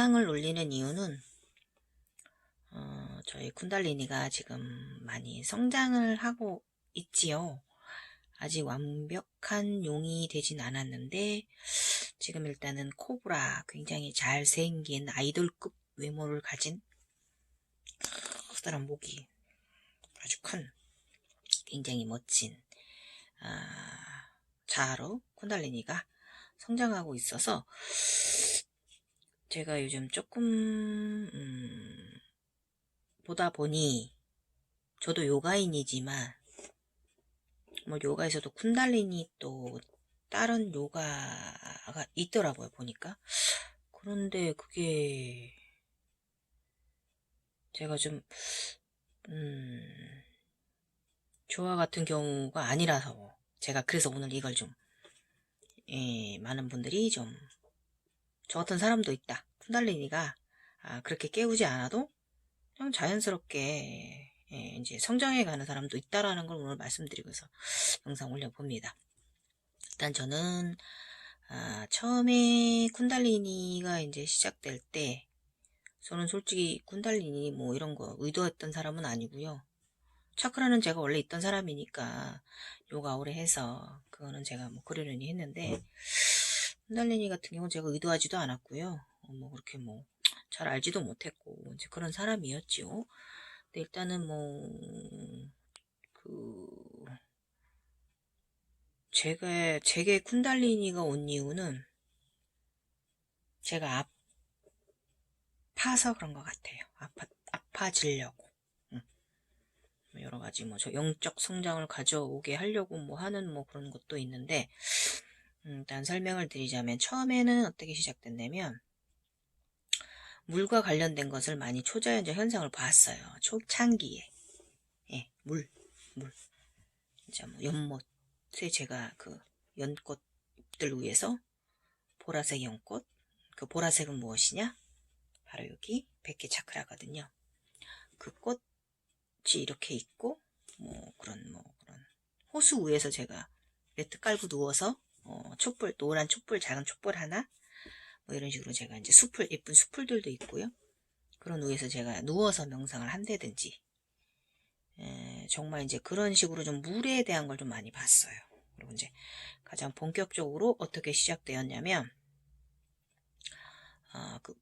영상을 올리는 이유는 어, 저희 쿤달리니가 지금 많이 성장을 하고 있지요. 아직 완벽한 용이 되진 않았는데 지금 일단은 코브라 굉장히 잘생긴 아이돌급 외모를 가진 커다란 목이 아주 큰 굉장히 멋진 아, 자아로 쿤달리니가 성장하고 있어서 제가 요즘 조금 음, 보다 보니 저도 요가인이지만 뭐 요가에서도 쿤달리니 또 다른 요가가 있더라고요 보니까. 그런데 그게 제가 좀 음, 조화 같은 경우가 아니라서 제가 그래서 오늘 이걸 좀 예, 많은 분들이 좀 저 같은 사람도 있다. 쿤달리니가 아, 그렇게 깨우지 않아도 그냥 자연스럽게 예, 이제 성장해 가는 사람도 있다라는 걸 오늘 말씀드리고서 영상 올려봅니다. 일단 저는 아, 처음에 쿤달리니가 이제 시작될 때 저는 솔직히 쿤달리니 뭐 이런 거 의도했던 사람은 아니고요. 차크라는 제가 원래 있던 사람이니까 요가 오래 해서 그거는 제가 뭐 그러려니 했는데 쿤달리니 같은 경우는 제가 의도하지도 않았고요. 어, 뭐 그렇게 뭐 잘 알지도 못했고 이제 그런 사람이었지요. 근데 일단은 뭐그 제가 제게 쿤달리니가 온 이유는 제가 아파서 그런 것 같아요. 아파 아파지려고. 응. 뭐 여러 가지 뭐 저 영적 성장을 가져오게 하려고 뭐 하는 뭐 그런 것도 있는데 음, 일단 설명을 드리자면 처음에는 어떻게 시작됐냐면 물과 관련된 것을 많이 초자연적 현상을 봤어요. 초창기에 예, 물, 물. 이제 뭐 연못에 제가 그 연꽃들 위해서 보라색 연꽃. 그 보라색은 무엇이냐? 바로 여기 백개 차크라거든요. 그 꽃이 이렇게 있고 뭐 그런 뭐 그런 호수 위에서 제가 매트 깔고 누워서 어, 촛불 노란 촛불 작은 촛불 하나 뭐 이런 식으로 제가 이제 숲을 예쁜 숲풀들도 있고요. 그런 위에서 제가 누워서 명상을 한다든지 에, 정말 이제 그런 식으로 좀 물에 대한 걸 좀 많이 봤어요. 그리고 이제 가장 본격적으로 어떻게 시작되었냐면 아, 그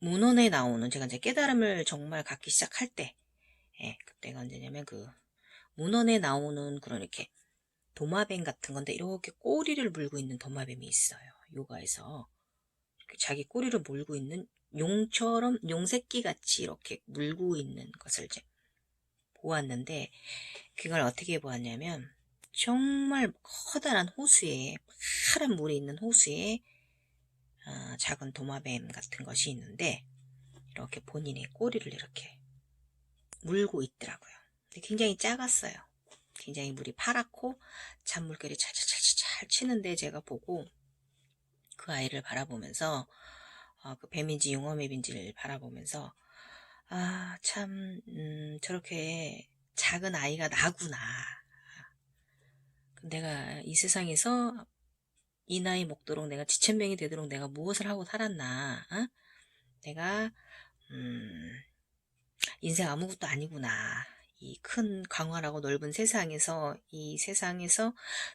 문헌에 나오는 제가 이제 깨달음을 정말 갖기 시작할 때, 예, 그때가 언제냐면 그 문헌에 나오는 그런 이렇게 도마뱀 같은 건데 이렇게 꼬리를 물고 있는 도마뱀이 있어요. 요가에서 이렇게 자기 꼬리를 물고 있는 용처럼 용새끼 같이 이렇게 물고 있는 것을 이제 보았는데 그걸 어떻게 보았냐면 정말 커다란 호수에 파란 물이 있는 호수에 어, 작은 도마뱀 같은 것이 있는데 이렇게 본인의 꼬리를 이렇게 물고 있더라고요. 굉장히 작았어요. 굉장히 물이 파랗고 잔물결이 찰찰찰찰 치는데 제가 보고 그 아이를 바라보면서 어, 그 뱀인지 용어맵인지를 바라보면서 아참 음, 저렇게 작은 아이가 나구나. 내가 이 세상에서 이 나이 먹도록 내가 지천명이 되도록 내가 무엇을 하고 살았나? 어? 내가 음, 인생 아무것도 아니구나. 이 큰 광활하고 넓은 세상에서 이 세상에서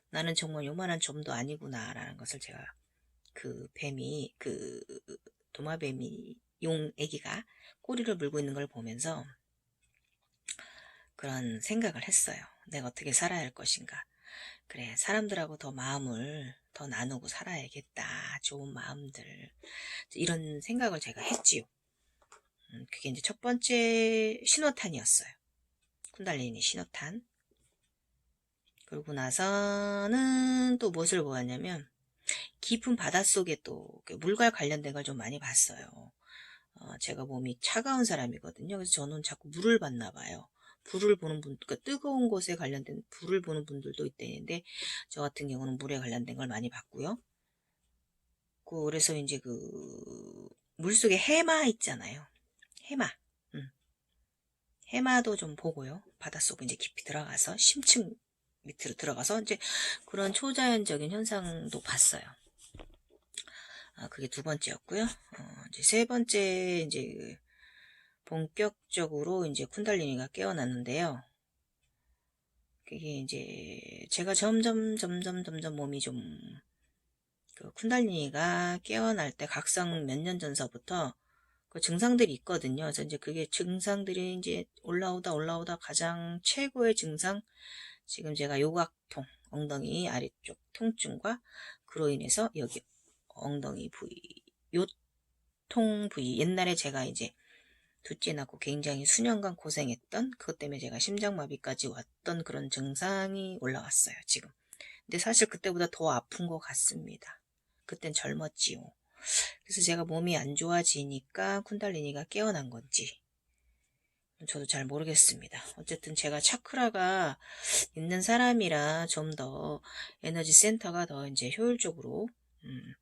나는 정말 요만한 점도 아니구나라는 것을 제가 그 뱀이 그 도마뱀이 용 애기가 꼬리를 물고 있는 걸 보면서 그런 생각을 했어요. 내가 어떻게 살아야 할 것인가. 그래, 사람들하고 더 마음을 더 나누고 살아야겠다. 좋은 마음들. 이런 생각을 제가 했지요. 음, 그게 이제 첫 번째 신호탄이었어요. 쿤달리니 신호탄. 그러고 나서는 또 무엇을 보았냐면, 깊은 바닷속에 또 물과 관련된 걸 좀 많이 봤어요. 어, 제가 몸이 차가운 사람이거든요. 그래서 저는 자꾸 물을 봤나 봐요. 불을 보는 분, 그러니까 뜨거운 곳에 관련된 불을 보는 분들도 있대는데 저 같은 경우는 물에 관련된 걸 많이 봤고요. 그, 그래서 이제 그 물속에 해마 있잖아요. 해마. 음. 해마도 좀 보고요. 바닷속에 이제 깊이 들어가서 심층 밑으로 들어가서 이제 그런 초자연적인 현상도 봤어요. 아, 그게 두 번째였고요. 어, 이제 세 번째 이제 그 본격적으로 이제 쿤달리니가 깨어났는데요. 그게 이제 제가 점점 점점 점점 몸이 좀 그 쿤달리니가 깨어날 때 각성 몇 년 전서부터 그 증상들이 있거든요. 그래서 이제 그게 증상들이 이제 올라오다 올라오다 가장 최고의 증상 지금 제가 요각통 엉덩이 아래쪽 통증과 그로 인해서 여기 엉덩이 부위 요통 부위. 옛날에 제가 이제 둘째 낳고 굉장히 수년간 고생했던 그것 때문에 제가 심장마비까지 왔던 그런 증상이 올라왔어요 지금. 근데 사실 그때보다 더 아픈 것 같습니다. 그땐 젊었지요 그래서 제가 몸이 안 좋아지니까 쿤달리니가 깨어난 건지 저도 잘 모르겠습니다. 어쨌든 제가 차크라가 있는 사람이라 좀 더 에너지 센터가 더 이제 효율적으로 음,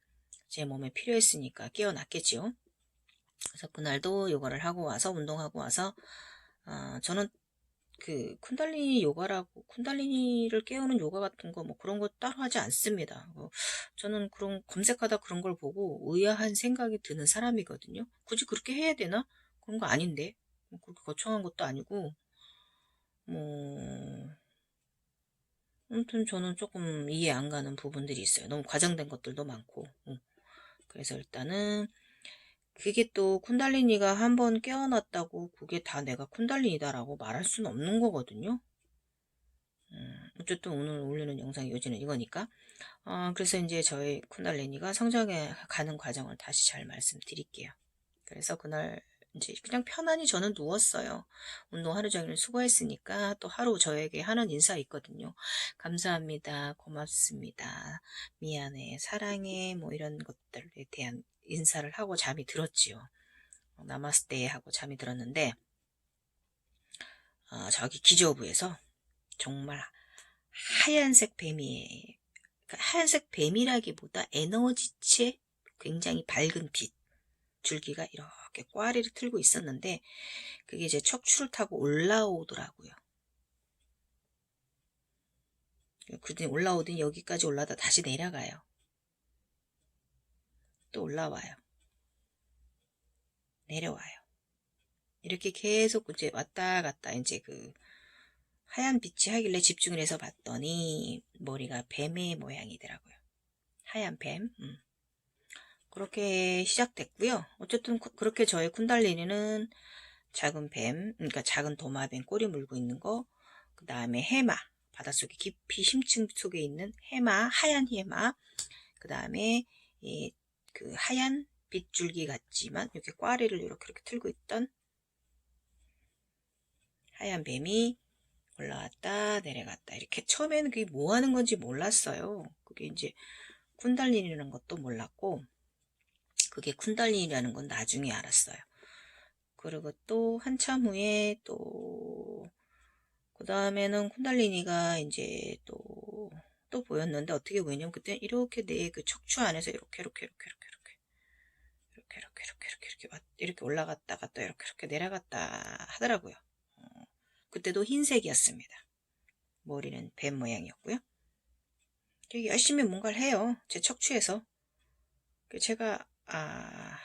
제 몸에 필요했으니까 깨어났겠지요. 그래서 그날도 요가를 하고 와서 운동하고 와서 어, 저는 그 쿤달리니 요가라고 쿤달리니를 깨우는 요가 같은 거 뭐 그런 거 따로 하지 않습니다. 뭐 저는 그런 검색하다 그런 걸 보고 의아한 생각이 드는 사람이거든요. 굳이 그렇게 해야 되나? 그런 거 아닌데 뭐 그렇게 거창한 것도 아니고 뭐 아무튼 저는 조금 이해 안 가는 부분들이 있어요. 너무 과장된 것들도 많고 응. 그래서 일단은 그게 또 쿤달리니가 한번 깨어났다고 그게 다 내가 쿤달리니다라고 말할 수는 없는 거거든요. 음, 어쨌든 오늘 올리는 영상 요지는 이거니까. 어, 그래서 이제 저희 쿤달리니가 성장해 가는 과정을 다시 잘 말씀드릴게요. 그래서 그날 이제 그냥 편안히 저는 누웠어요. 운동 하루 종일 수고했으니까 또 하루 저에게 하는 인사 있거든요. 감사합니다. 고맙습니다. 미안해. 사랑해. 뭐 이런 것들에 대한 인사를 하고 잠이 들었지요. 나마스테 하고 잠이 들었는데 어, 저기 기저부에서 정말 하얀색 뱀이 그러니까 하얀색 뱀이라기보다 에너지체 굉장히 밝은 빛 줄기가 이렇게 꽈리를 틀고 있었는데 그게 이제 척추를 타고 올라오더라고요. 그더니 올라오더니 여기까지 올라다 다시 내려가요. 또 올라와요. 내려와요. 이렇게 계속 이제 왔다 갔다 이제 그 하얀 빛이 하길래 집중을 해서 봤더니 머리가 뱀의 모양이더라고요. 하얀 뱀. 음. 그렇게 시작됐고요. 어쨌든 그렇게 저의 쿤달리니는 작은 뱀, 그러니까 작은 도마뱀 꼬리 물고 있는 거, 그 다음에 해마, 바닷속에 깊이 심층 속에 있는 해마, 하얀 해마, 그 다음에 그 하얀 빗줄기 같지만 이렇게 꽈리를 이렇게 이렇게 틀고 있던 하얀 뱀이 올라왔다 내려갔다 이렇게 처음에는 그게 뭐 하는 건지 몰랐어요. 그게 이제 쿤달린이라는 것도 몰랐고 그게 쿤달린이라는 건 나중에 알았어요. 그리고 또 한참 후에 또 그 다음에는 쿤달리니가 이제 또또 보였는데 어떻게 보이냐면 그때 이렇게 내 그 척추 안에서 이렇게 이렇게 이렇게 이렇게 이렇게 이렇게 이렇게 이렇게 이렇게 이렇게 이렇게 올라갔다가 또 이렇게 이렇게 내려갔다 하더라고요. 어, 그때도 흰색이었습니다. 머리는 뱀 모양이었고요. 열심히 뭔가를 해요. 제 척추에서. 제가 아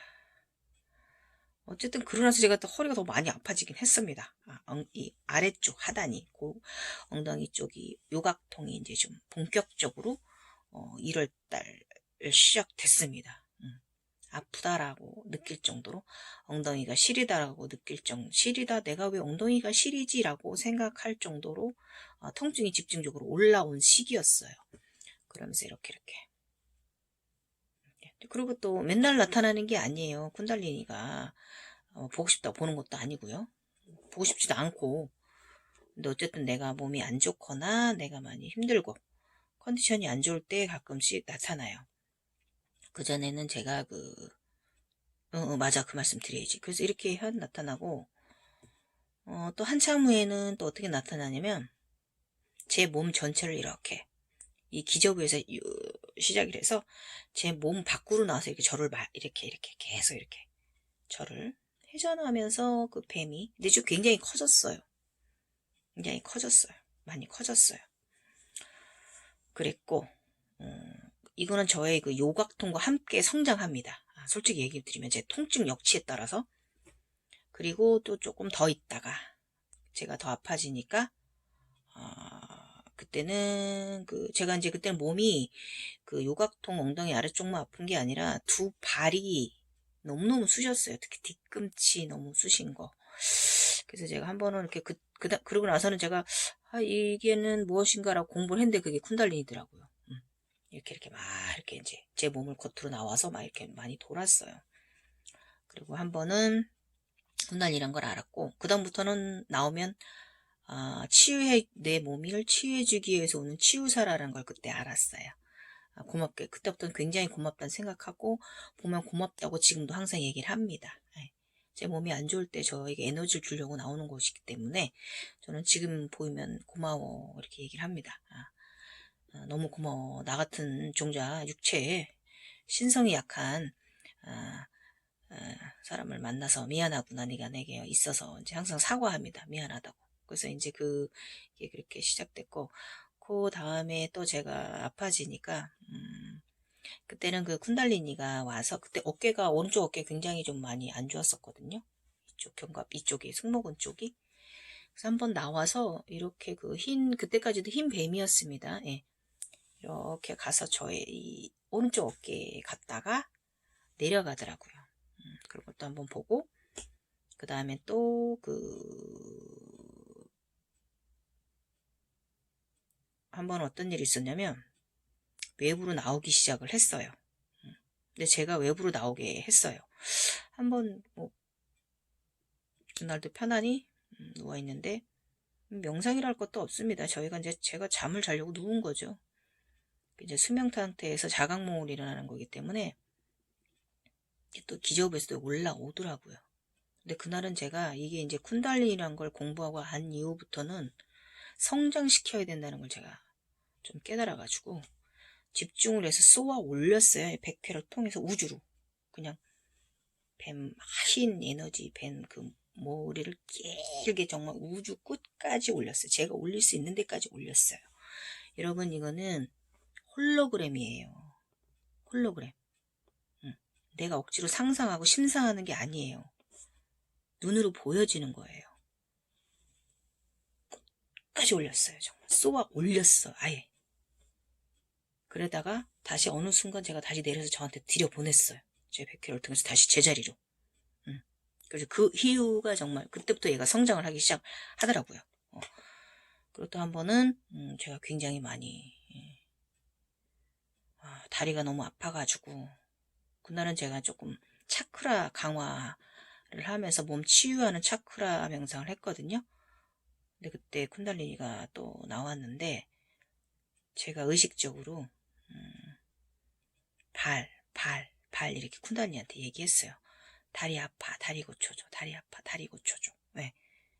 어쨌든 그러나서 제가 또 허리가 더 많이 아파지긴 했습니다. 아, 엉, 이 아래쪽 하단이 고 엉덩이 쪽이 요각통이 이제 좀 본격적으로 어, 1월달 시작됐습니다. 음, 아프다라고 느낄 정도로 엉덩이가 시리다라고 느낄 정도 시리다 내가 왜 엉덩이가 시리지라고 생각할 정도로 어, 통증이 집중적으로 올라온 시기였어요. 그러면서 이렇게 이렇게 그리고 또 맨날 나타나는 게 아니에요. 쿤달리니가 어, 보고 싶다 보는 것도 아니고요. 보고 싶지도 않고 근데 어쨌든 내가 몸이 안 좋거나 내가 많이 힘들고 컨디션이 안 좋을 때 가끔씩 나타나요. 그전에는 제가 그 어, 어, 맞아 그 말씀 드려야지. 그래서 이렇게 현 나타나고 어, 또 한참 후에는 또 어떻게 나타나냐면 제 몸 전체를 이렇게 이 기저부에서 시작을 해서 제 몸 밖으로 나와서 이렇게 저를 말, 이렇게 이렇게 계속 이렇게 저를 회전하면서 그 뱀이 근데 좀 굉장히 커졌어요. 굉장히 커졌어요. 많이 커졌어요. 그랬고 음, 이거는 저의 그 요각통과 함께 성장합니다. 아, 솔직히 얘기 드리면 제 통증 역치에 따라서 그리고 또 조금 더 있다가 제가 더 아파지니까 아, 그때는 그 제가 이제 그때는 몸이 그 요각통 엉덩이 아래쪽만 아픈 게 아니라 두 발이 너무너무 쑤셨어요. 특히 뒤꿈치 너무 쑤신 거. 그래서 제가 한 번은 이렇게 그, 그 그러고 나서는 제가 아, 이게는 무엇인가라고 공부를 했는데 그게 쿤달린이더라고요. 음. 이렇게 이렇게 막 이렇게 이제 제 몸을 겉으로 나와서 막 이렇게 많이 돌았어요. 그리고 한 번은 쿤달린이란 걸 알았고 그다음부터는 나오면 아, 치유해 내 몸을 치유해주기 위해서 오는 치유사라는 걸 그때 알았어요. 아, 고맙게 그때부터는 굉장히 고맙다는 생각하고 보면 고맙다고 지금도 항상 얘기를 합니다. 예. 제 몸이 안 좋을 때 저에게 에너지를 주려고 나오는 것이기 때문에 저는 지금 보이면 고마워 이렇게 얘기를 합니다. 아, 아, 너무 고마워 나 같은 종자 육체에 신성이 약한 아, 아, 사람을 만나서 미안하구나 네가 내게 있어서 이제 항상 사과합니다 미안하다고 그래서 이제 그게 그렇게 시작됐고 그 다음에 또 제가 아파지니까 음, 그때는 그 쿤달리니가 와서 그때 어깨가 오른쪽 어깨 굉장히 좀 많이 안 좋았었거든요. 이쪽 견갑 이쪽이 승모근 쪽이 그래서 한번 나와서 이렇게 그 흰 그때까지도 흰 뱀이었습니다. 예. 이렇게 가서 저의 이 오른쪽 어깨에 갔다가 내려가더라고요. 음, 그런 것도 한번 보고 그 다음에 또 그 한번 어떤 일이 있었냐면 외부로 나오기 시작을 했어요. 음. 근데 제가 외부로 나오게 했어요. 한번 뭐 그날도 편안히 음, 누워 있는데 명상이랄 것도 없습니다. 저희가 이제 제가 잠을 자려고 누운 거죠. 이제 수명 상태에서 자각몽을 일어나는 거기 때문에 또 기저부에서도 올라오더라고요. 근데 그날은 제가 이게 이제 쿤달리라는 걸 공부하고 한 이후부터는 성장시켜야 된다는 걸 제가 좀 깨달아가지고 집중을 해서 쏘아 올렸어요. 백회를 통해서 우주로. 그냥 뱀, 흰 에너지 뱀그 머리를 길게 정말 우주 끝까지 올렸어요. 제가 올릴 수 있는 데까지 올렸어요. 여러분 이거는 홀로그램이에요. 홀로그램. 응. 내가 억지로 상상하고 심상하는 게 아니에요. 눈으로 보여지는 거예요. 끝까지 올렸어요. 정말 쏘아 올렸어. 아예. 그러다가 다시 어느 순간 제가 다시 내려서 저한테 들여보냈어요. 제 백회를 통해서 다시 제자리로. 음. 그래서 그 이유가 정말 그때부터 얘가 성장을 하기 시작하더라고요. 어. 그리고 또 한 번은 음, 제가 굉장히 많이 예. 아, 다리가 너무 아파가지고 그날은 제가 조금 차크라 강화를 하면서 몸 치유하는 차크라 명상을 했거든요. 근데 그때 쿤달리니가 또 나왔는데 제가 의식적으로 음, 발, 발, 발 이렇게 쿤달리한테 얘기했어요. 다리 아파, 다리 고쳐줘, 다리 아파, 다리 고쳐줘. 왜?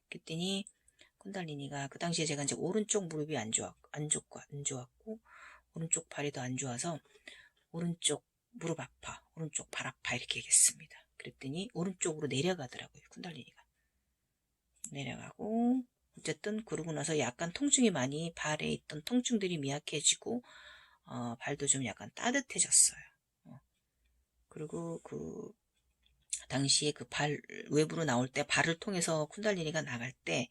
그랬더니 쿤달리니가 그 당시에 제가 이제 오른쪽 무릎이 안 좋았, 안 좋고 안 좋았고 오른쪽 발이 더 안 좋아서 오른쪽 무릎 아파, 오른쪽 발 아파 이렇게 얘기했습니다. 그랬더니 오른쪽으로 내려가더라고요, 쿤달리니가. 내려가고 어쨌든 그러고 나서 약간 통증이 많이 발에 있던 통증들이 미약해지고 어, 발도 좀 약간 따뜻해졌어요. 어. 그리고 그 당시에 그 발 외부로 나올 때 발을 통해서 쿤달리니가 나갈 때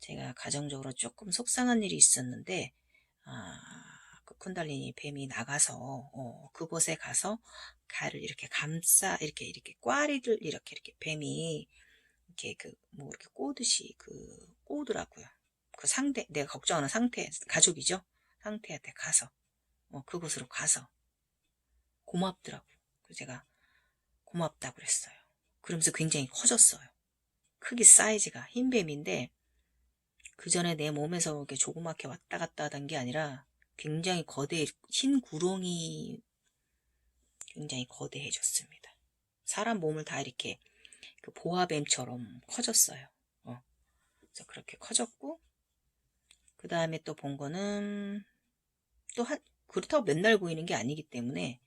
제가 가정적으로 조금 속상한 일이 있었는데 아, 그 쿤달리니 뱀이 나가서 어, 그곳에 가서 가를 이렇게 감싸 이렇게 이렇게 꽈리를 이렇게 이렇게 뱀이 이렇게 그 뭐 이렇게 꼬듯이 그 꼬더라고요. 그 상대 내가 걱정하는 상태 가족이죠 상태한테 가서 어, 그곳으로 가서 고맙더라고. 그래서 제가 고맙다고 그랬어요. 그러면서 굉장히 커졌어요. 크기 사이즈가 흰뱀인데 그 전에 내 몸에서 이렇게 조그맣게 왔다 갔다 하던 게 아니라 굉장히 거대 흰 구렁이 굉장히 거대해졌습니다. 사람 몸을 다 이렇게 그 보아뱀처럼 커졌어요. 어. 그래서 그렇게 커졌고 그 다음에 또 본 거는 또 한 그렇다고 맨날 보이는 게 아니기 때문에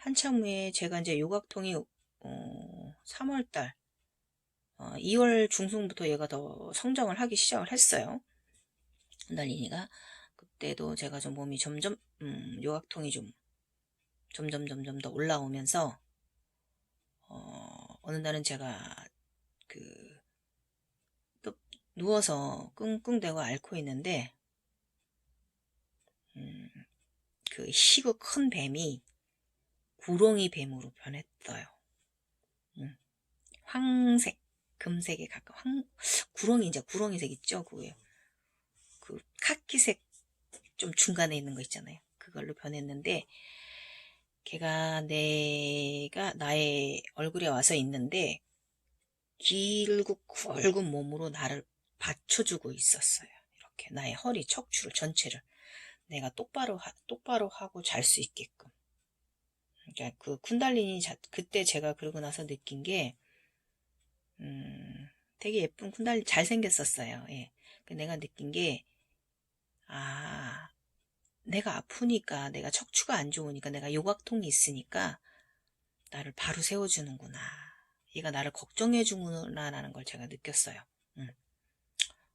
한참 후에 제가 이제 요각통이 어, 3월달 어, 2월 중순부터 얘가 더 성장을 하기 시작을 했어요. 날리니가 그때도 제가 좀 몸이 점점 음, 요각통이 좀 점점 점점 더 올라오면서 어, 어느 날은 제가 그 또 누워서 끙끙대고 앓고 있는데 음, 그 희고 큰 뱀이 구렁이 뱀으로 변했어요. 음, 황색, 금색에 가까운 황, 구렁이 이제 구렁이색 있죠? 그, 그 카키색 좀 중간에 있는 거 있잖아요. 그걸로 변했는데 걔가 내가 나의 얼굴에 와서 있는데 길고 굵은 몸으로 나를 받쳐주고 있었어요. 이렇게 나의 허리, 척추를 전체를 내가 똑바로 하, 똑바로 하고 잘 수 있게끔. 그러니까 그 쿤달리니 자, 그때 제가 그러고 나서 느낀 게 음, 되게 예쁜 쿤달리 잘 생겼었어요. 예. 그 내가 느낀 게 아, 내가 아프니까 내가 척추가 안 좋으니까 내가 요각통이 있으니까 나를 바로 세워주는구나. 얘가 나를 걱정해 주구나라는 걸 제가 느꼈어요. 음.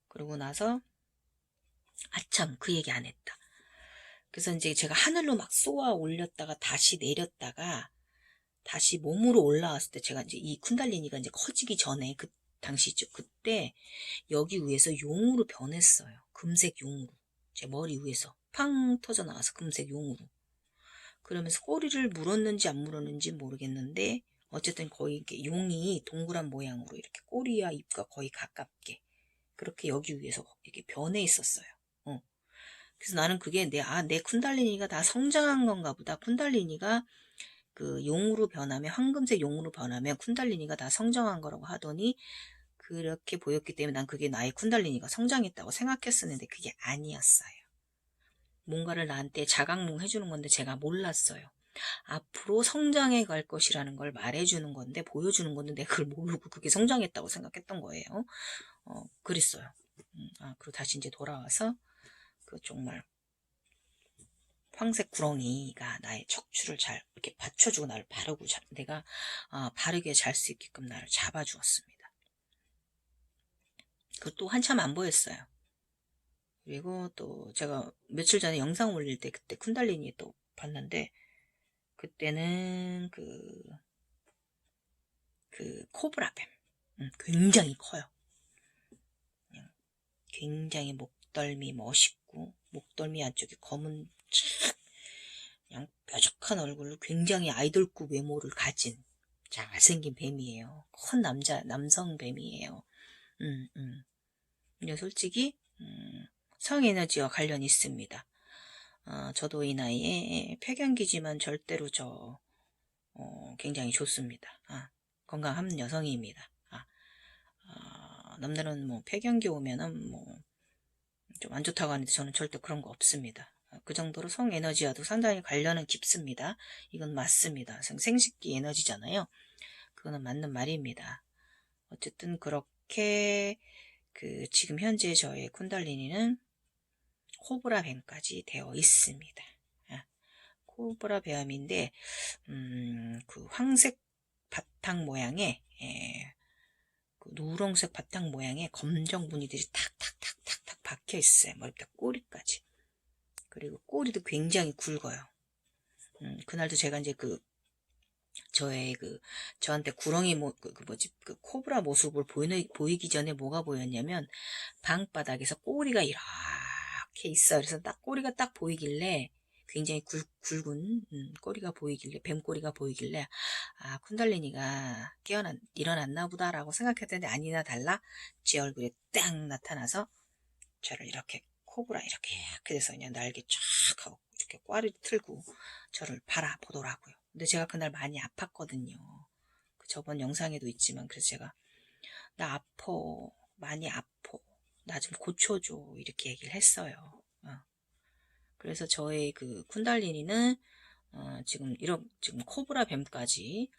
그러고 나서 아참 그 얘기 안 했다. 그래서 이제 제가 하늘로 막 쏘아 올렸다가 다시 내렸다가 다시 몸으로 올라왔을 때 제가 이제 이 쿤달리니가 이제 커지기 전에 그 당시죠. 그때 여기 위에서 용으로 변했어요. 금색 용으로. 제 머리 위에서 팡 터져 나와서 금색 용으로. 그러면서 꼬리를 물었는지 안 물었는지 모르겠는데 어쨌든 거의 이렇게 용이 동그란 모양으로 이렇게 꼬리와 입과 거의 가깝게 그렇게 여기 위에서 이렇게 변해 있었어요. 어. 그래서 나는 그게 내, 아, 내 쿤달리니가 다 성장한 건가 보다. 쿤달리니가 그 용으로 변하면, 황금색 용으로 변하면 쿤달리니가 다 성장한 거라고 하더니 그렇게 보였기 때문에 난 그게 나의 쿤달리니가 성장했다고 생각했었는데 그게 아니었어요. 뭔가를 나한테 자각몽 해주는 건데 제가 몰랐어요. 앞으로 성장해 갈 것이라는 걸 말해주는 건데, 보여주는 건데, 내가 그걸 모르고 그게 성장했다고 생각했던 거예요. 어, 그랬어요. 음, 아, 그리고 다시 이제 돌아와서, 그 정말, 황색 구렁이가 나의 척추를 잘 이렇게 받쳐주고 나를 바르고, 자, 내가, 아, 바르게 잘 수 있게끔 나를 잡아주었습니다. 그것도 한참 안 보였어요. 그리고 또 제가 며칠 전에 영상 올릴 때 그때 쿤달리니 또 봤는데, 그때는 그, 그 코브라뱀. 음, 굉장히 커요. 굉장히 목덜미 멋있고, 목덜미 안쪽에 검은 착, 그냥 뾰족한 얼굴로 굉장히 아이돌급 외모를 가진 잘생긴 뱀이에요. 큰 남자, 남성 뱀이에요. 음, 음. 솔직히, 음, 성에너지와 관련이 있습니다. 어, 저도 이 나이에 폐경기지만 절대로 저 어, 굉장히 좋습니다. 아, 건강한 여성입니다. 아, 어, 남들은 뭐 폐경기 오면은 뭐 좀 안 좋다고 하는데 저는 절대 그런 거 없습니다. 아, 그 정도로 성 에너지와도 상당히 관련은 깊습니다. 이건 맞습니다. 생식기 에너지잖아요. 그거는 맞는 말입니다. 어쨌든 그렇게 그 지금 현재 저의 쿤달리니는 코브라 뱀까지 되어 있습니다. 아, 코브라 뱀인데 음, 그 황색 바탕 모양의 예, 그 누렁색 바탕 모양의 검정 무늬들이 탁탁탁탁탁 박혀 있어요. 머리부터 꼬리까지. 그리고 꼬리도 굉장히 굵어요. 음, 그날도 제가 이제 그 저의 그 저한테 구렁이 뭐, 그, 그 뭐지 그 코브라 모습을 보이는 보이기 전에 뭐가 보였냐면 방바닥에서 꼬리가 이렇게 있어. 그래서 딱 꼬리가 딱 보이길래 굉장히 굵, 굵은 음, 꼬리가 보이길래 뱀꼬리가 보이길래 아 쿤달리니가 깨어난 일어났나 보다라고 생각했는데 아니나 달라 제 얼굴에 딱 나타나서 저를 이렇게 코브라 이렇게 이렇게 돼서 그냥 날개 쫙 하고 이렇게 꽈리 틀고 저를 바라보더라고요. 근데 제가 그날 많이 아팠거든요. 그 저번 영상에도 있지만 그래서 제가 나 아파 많이 아파 나좀 고쳐줘 이렇게 얘기를 했어요. 어. 그래서 저의 그 쿤달리니는 어, 지금 이런 지금 코브라 뱀까지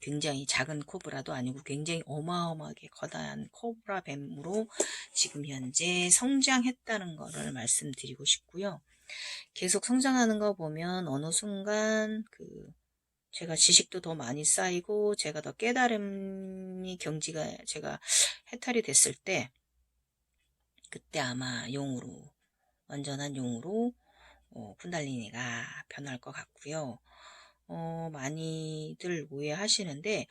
굉장히 작은 코브라도 아니고 굉장히 어마어마하게 거대한 코브라 뱀으로 지금 현재 성장했다는 것을 말씀드리고 싶고요. 계속 성장하는 거 보면 어느 순간 그 제가 지식도 더 많이 쌓이고 제가 더 깨달음이 경지가 제가 해탈이 됐을 때 그때 아마 용으로 완전한 용으로 어, 쿤달리니가 변할 것 같고요. 어, 많이들 오해하시는데,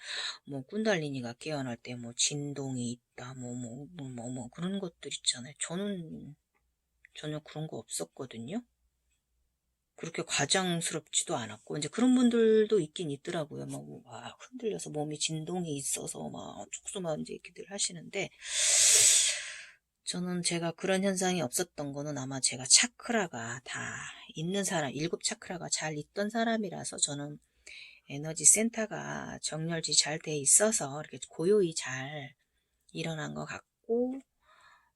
뭐, 꾼달리니가 깨어날 때 뭐, 진동이 있다, 뭐, 뭐, 뭐, 뭐, 뭐, 그런 것들 있잖아요. 저는 전혀 그런 거 없었거든요. 그렇게 과장스럽지도 않았고, 이제 그런 분들도 있긴 있더라고요. 막, 뭐, 막 흔들려서 몸이 진동이 있어서 막, 촉수만 이제 이렇게들 하시는데, 저는 제가 그런 현상이 없었던 거는 아마 제가 차크라가 다 있는 사람, 일곱 차크라가 잘 있던 사람이라서 저는 에너지 센터가 정렬지 잘 돼 있어서 이렇게 고요히 잘 일어난 것 같고,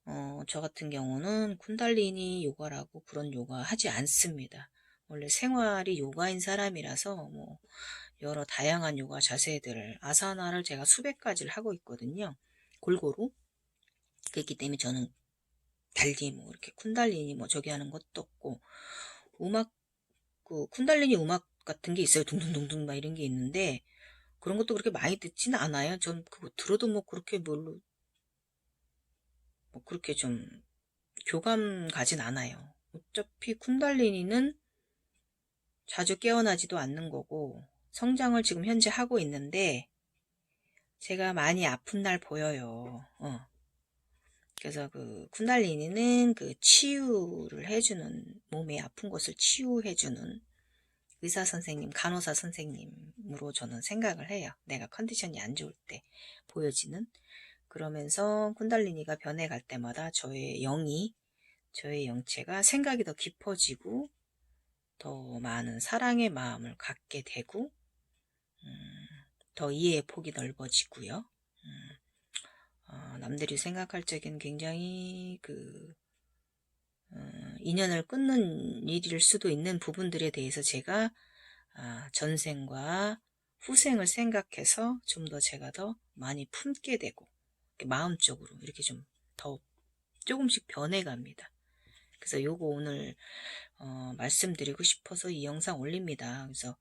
어, 저 같은 경우는 쿤달리니 요가라고 그런 요가 하지 않습니다. 원래 생활이 요가인 사람이라서 뭐 여러 다양한 요가 자세들을 아사나를 제가 수백 가지를 하고 있거든요. 골고루. 그렇기 때문에 저는 달리 뭐 이렇게 쿤달리니 뭐 저기 하는 것도 없고 음악 그 쿤달리니 음악 같은 게 있어요. 둥둥둥둥 막 이런 게 있는데 그런 것도 그렇게 많이 듣지는 않아요. 전 그거 들어도 뭐 그렇게 뭘로 뭐 그렇게 좀 교감 가진 않아요. 어차피 쿤달리니는 자주 깨어나지도 않는 거고 성장을 지금 현재 하고 있는데 제가 많이 아픈 날 보여요. 어. 그래서 그 쿤달리니는 그 치유를 해주는 몸에 아픈 곳을 치유해주는 의사 선생님, 간호사 선생님으로 저는 생각을 해요. 내가 컨디션이 안 좋을 때 보여지는 그러면서 쿤달리니가 변해갈 때마다 저의 영이 저의 영체가 생각이 더 깊어지고 더 많은 사랑의 마음을 갖게 되고 음, 더 이해의 폭이 넓어지고요. 음, 어, 남들이 생각할 적엔 굉장히 그 어, 인연을 끊는 일일 수도 있는 부분들에 대해서 제가 아, 전생과 후생을 생각해서 좀 더 제가 더 많이 품게 되고 마음적으로 이렇게 좀 더 조금씩 변해갑니다. 그래서 요거 오늘 어, 말씀드리고 싶어서 이 영상 올립니다. 그래서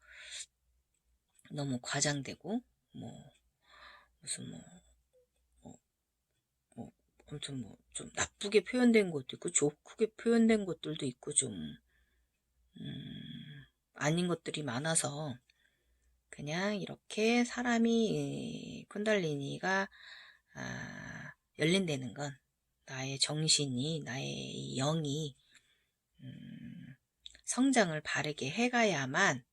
너무 과장되고 뭐 무슨 뭐, 뭐, 뭐 아무튼 뭐좀 나쁘게 표현된 것도 있고 좋게 표현된 것들도 있고 좀 음, 아닌 것들이 많아서 그냥 이렇게 사람이 쿤달리니가 아, 열린다는 건 나의 정신이 나의 영이 음, 성장을 바르게 해가야만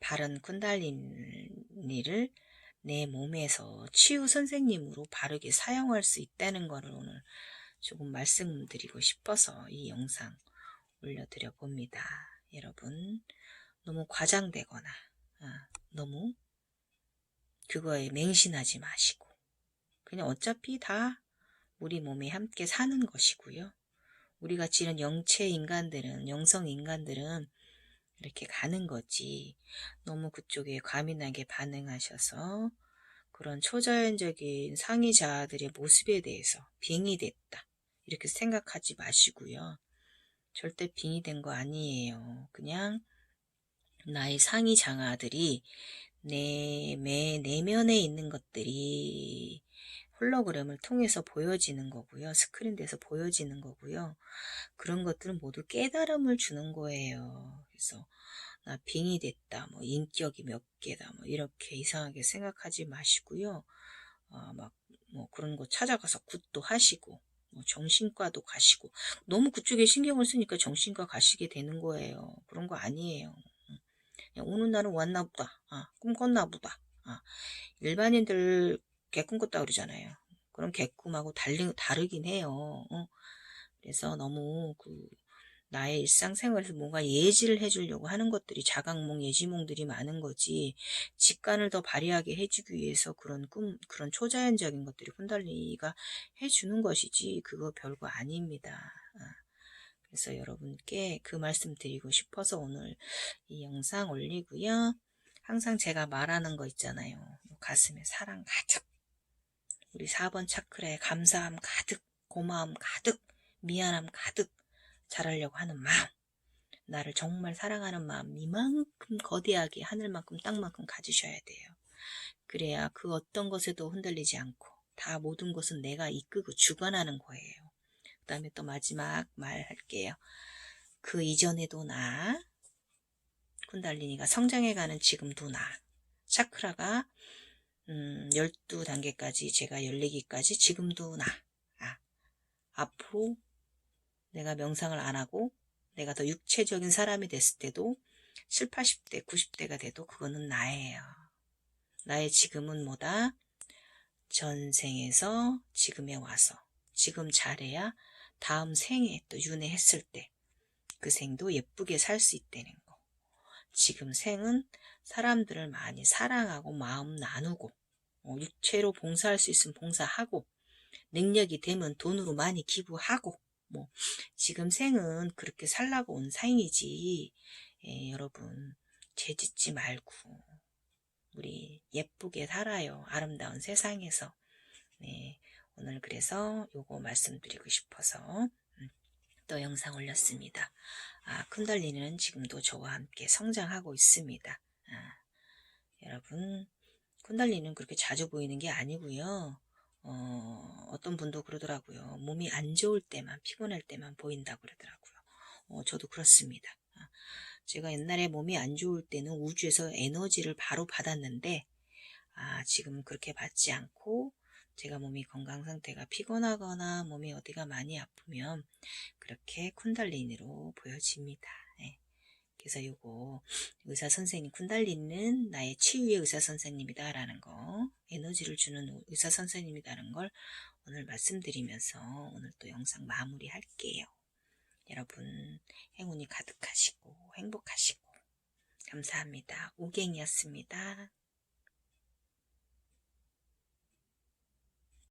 바른 쿤달리니를 내 몸에서 치유 선생님으로 바르게 사용할 수 있다는 것을 오늘 조금 말씀드리고 싶어서 이 영상 올려드려 봅니다. 여러분, 너무 과장되거나, 아, 너무 그거에 맹신하지 마시고, 그냥 어차피 다 우리 몸에 함께 사는 것이고요. 우리 같이 이런 영체 인간들은, 영성 인간들은 이렇게 가는 거지. 너무 그쪽에 과민하게 반응하셔서 그런 초자연적인 상위자들의 모습에 대해서 빙의 됐다. 이렇게 생각하지 마시고요. 절대 빙의 된 거 아니에요. 그냥 나의 상위 장아들이 내, 내 내면에 있는 것들이 홀로그램을 통해서 보여지는 거고요. 스크린에서 보여지는 거고요. 그런 것들은 모두 깨달음을 주는 거예요. 그래서 나 빙이 됐다, 뭐 인격이 몇 개다, 뭐 이렇게 이상하게 생각하지 마시고요. 어, 막뭐 그런 거 찾아가서 굿도 하시고 뭐 정신과도 가시고 너무 그쪽에 신경을 쓰니까 정신과 가시게 되는 거예요. 그런 거 아니에요. 그냥 오는 날은 왔나 보다. 아, 꿈 꿨나 보다. 아, 일반인들 개꿈 꿨다 그러잖아요. 그럼 개꿈하고 달리, 다르긴 해요. 어? 그래서 너무 그 나의 일상생활에서 뭔가 예지를 해주려고 하는 것들이 자각몽, 예지몽들이 많은 거지 직관을 더 발휘하게 해주기 위해서 그런 꿈, 그런 초자연적인 것들이 쿤달리가 해주는 것이지 그거 별거 아닙니다. 아, 그래서 여러분께 그 말씀 드리고 싶어서 오늘 이 영상 올리고요. 항상 제가 말하는 거 있잖아요. 가슴에 사랑 가득 우리 4번 차크라에 감사함 가득, 고마움 가득, 미안함 가득 잘하려고 하는 마음. 나를 정말 사랑하는 마음 이만큼 거대하게 하늘만큼 땅만큼 가지셔야 돼요. 그래야 그 어떤 것에도 흔들리지 않고 다 모든 것은 내가 이끄고 주관하는 거예요. 그 다음에 또 마지막 말 할게요. 그 이전에도 나 쿤달리니가 성장해가는 지금도 나. 차크라가 음, 12단계까지 제가 14기까지 지금도 나. 아, 앞으로 내가 명상을 안 하고 내가 더 육체적인 사람이 됐을 때도 7, 80대, 90대가 돼도 그거는 나예요. 나의 지금은 뭐다? 전생에서 지금에 와서 지금 잘해야 다음 생에 또 윤회했을 때 그 생도 예쁘게 살 수 있다는 거. 지금 생은 사람들을 많이 사랑하고 마음 나누고 어, 육체로 봉사할 수 있으면 봉사하고 능력이 되면 돈으로 많이 기부하고 뭐 지금 생은 그렇게 살라고 온 생이지. 예, 여러분 죄 짓지 말고 우리 예쁘게 살아요. 아름다운 세상에서. 네 오늘 그래서 요거 말씀드리고 싶어서 음, 또 영상 올렸습니다. 아 쿤달리는 지금도 저와 함께 성장하고 있습니다. 아, 여러분 쿤달리는 그렇게 자주 보이는 게 아니고요 어, 어떤 분도 그러더라고요. 몸이 안 좋을 때만, 피곤할 때만 보인다고 그러더라고요. 어, 저도 그렇습니다. 아, 제가 옛날에 몸이 안 좋을 때는 우주에서 에너지를 바로 받았는데, 아, 지금 그렇게 받지 않고, 제가 몸이 건강 상태가 피곤하거나 몸이 어디가 많이 아프면, 그렇게 쿤달리니로 보여집니다. 예. 그래서 요거 의사 선생님 쿤달리는 나의 치유의 의사 선생님이다 라는 거 에너지를 주는 의사 선생님이다라는 걸 오늘 말씀드리면서 오늘 또 영상 마무리 할게요. 여러분 행운이 가득하시고 행복하시고 감사합니다. 우갱이었습니다.